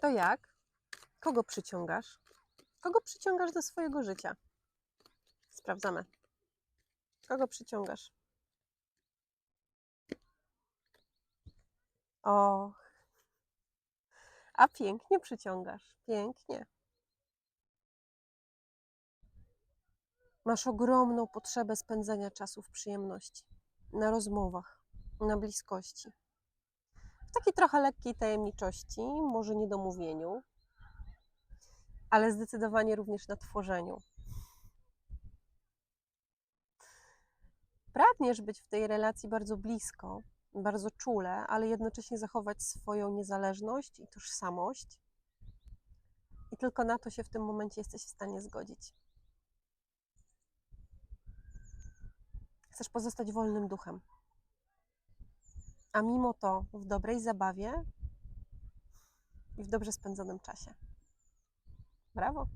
To jak? Kogo przyciągasz? Kogo przyciągasz do swojego życia? Sprawdzamy. Kogo przyciągasz? O, a pięknie przyciągasz. Pięknie. Masz ogromną potrzebę spędzania czasu w przyjemności, na rozmowach, na bliskości. Takiej trochę lekkiej tajemniczości, może niedomówieniu, ale zdecydowanie również na tworzeniu. Pragniesz być w tej relacji bardzo blisko, bardzo czule, ale jednocześnie zachować swoją niezależność i tożsamość. I tylko na to się w tym momencie jesteś w stanie zgodzić. Chcesz pozostać wolnym duchem. A mimo to w dobrej zabawie i w dobrze spędzonym czasie. Brawo!